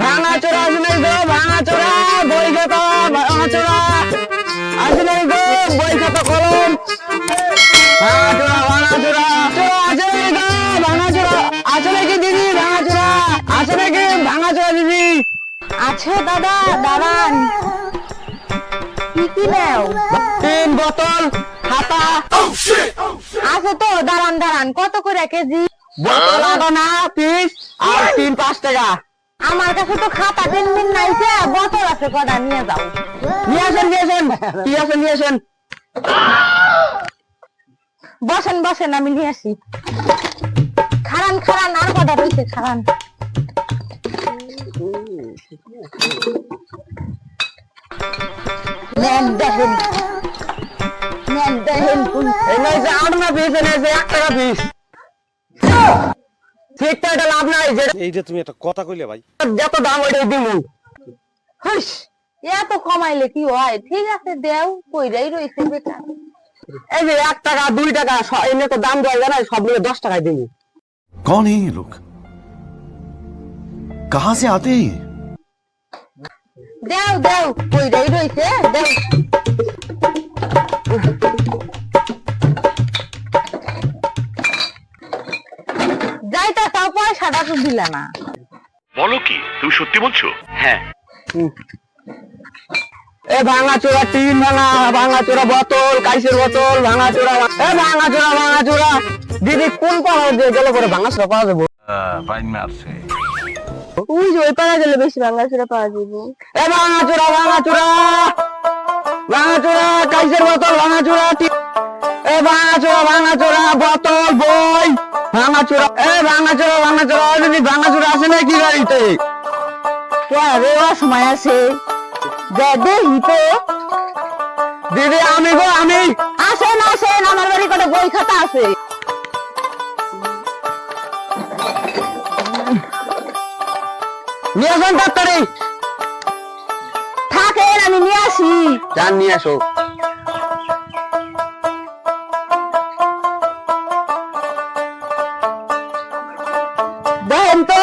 ভাঙা চোরা আছে গো ভাঙা চোরা বই খাতা ভাঙা চোরা আছে গো বই খাতা কলম। ভাঙা চোরা ভাঙা চোরা চোরা নাই গো ভাঙা চোরা আছে নাকি দিদি ভাঙা চোরা আছে নাকি ভাঙা চোরা দিদি। আছে দাদা দাঁড়ান। কি কি নেও? তিন বোতল খাতা। আছে তো দাঁড়ান দাঁড়ান। কত করে কেজি? বোতল আটা না পিস আর তিন পাঁচ টাকা। আমার কাছে তো খাতা তিন দিন নাইছে বোতল আছে কটা নিয়ে যাও। নিয়ে আসেন নিয়ে আসেন কি আসেন নিয়ে আসেন। বসেন বসেন আমি নিয়ে আসি। খারান খারান আর কটা রয়েছে খারান। নেন দেখেন। নেন দেখেন এই যে না পিস এনে যে এক টাকা পিস ঠিক তো এটা লাভ নাই যেটা এইটা তুমি একটা কথা কইলে ভাই যত দাম ওইটাই দিমু হুস এত কমাইলে কি হয় ঠিক আছে দেও কইরাই রইছে বেটা এই যে এক টাকা দুই টাকা স- এমনি তো দাম দেওয়া যায় না সব মিলে দশ টাকায় দিমু कौन है ये लोग कहां से आते हैं ये দেও দেও কইরাই রইছে দেও পয়সাটা দিলা না। বলো কি তুমি সত্যি বলছো? হ্যাঁ। এ ভাঙা চোরা টিন ভাঙা ভাঙা চোরা বোতল কাইসের বোতল ভাঙা চোরা এ ভাঙা চোরা ভাঙা চোরা। দিদি কোন পাড়া দিয়ে গেলে পরে ভাঙা চোরা পাওয়া যাব? ওই যে ওই পাড়া গেলে বেশি বাংলা ছেড়ে পাওয়া যাবে। এ ভাঙা চোরা ভাঙা চোরা ভাঙা চোরা কাইসের বোতল ভাঙা চোরা এ ভাঙা চোরা ভাঙা চোরা বোতল বই। ভাঙা এ ভাঙা চোরা ভাঙা চোরা দিদি ভাঙা চোরা আছে নাকি গাড়িতে রে সময় আছে। যা দেখি দিদি, আমি নিয়ে থাকেন, আমি নিয়ে আসি। যান, নিয়ে আসো। দেখেন তো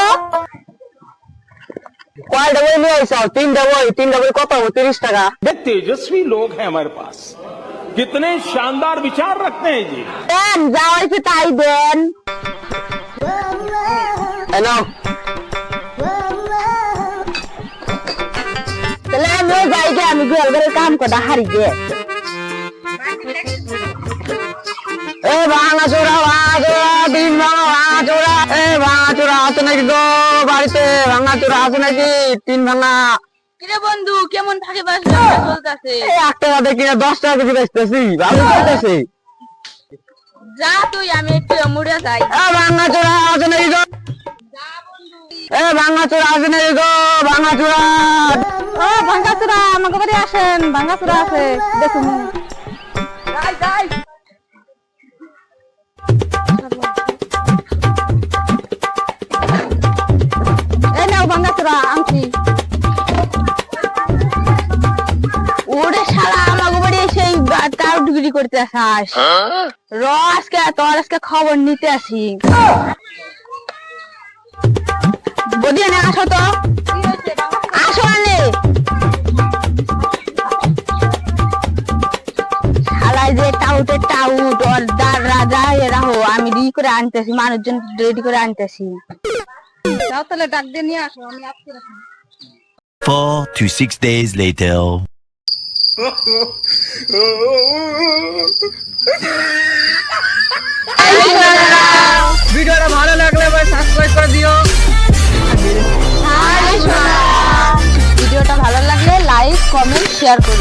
কয়টা বই নিয়ে আইসাও তিনটা বই তিনটা বই কত হবে তিরিশ টাকা ये तेजस्वी लोग हैं हमारे पास कितने शानदार विचार रखते हैं जी দেন যা হয়েছে তাই দেন এই নাও তাহলে আমিও যাই গে আমি গোয়াল ঘরে কাম কটা হারি গে এ আছে নাকি গো বাড়িতে? ভাঙা আছে নাকি? তিন ভাঙা। কিরে বন্ধু কেমন থাকে বাস চলতেছে? এই এক টাকা দশ টাকা কেজি বেচতেছি ভালো চলতেছে। যা তুই আমি একটু মুড়ে যাই। এ ভাঙা চোরা আছে নাকি গো? এ ভাঙা চোরা আছে নাকি গো? ভাঙাচোরা। ও ভাঙ্গাচুরা আমাকে বাড়ি আসেন। ভাঙ্গাচুরা আছে। দেখুন। কার ডিগ্রি করতে আসাস। র আজকে তোর আজকে খবর নিতে আসি। বদি এনে আসো তো। আসো আনে শালায় যে টাউটে টাউট অর্দার রাজা এরা হো আমি রি করে আনতেছি মানুষজন রেডি করে আনতেছি। যাও তাহলে ডাক দিয়ে নিয়ে আসো আমি রাখি Four to six days later. ভিডিওটা ভালো লাগলে সাবস্ক্রাইব করে দিও। ভিডিওটা ভালো লাগলে লাইক কমেন্ট শেয়ার করে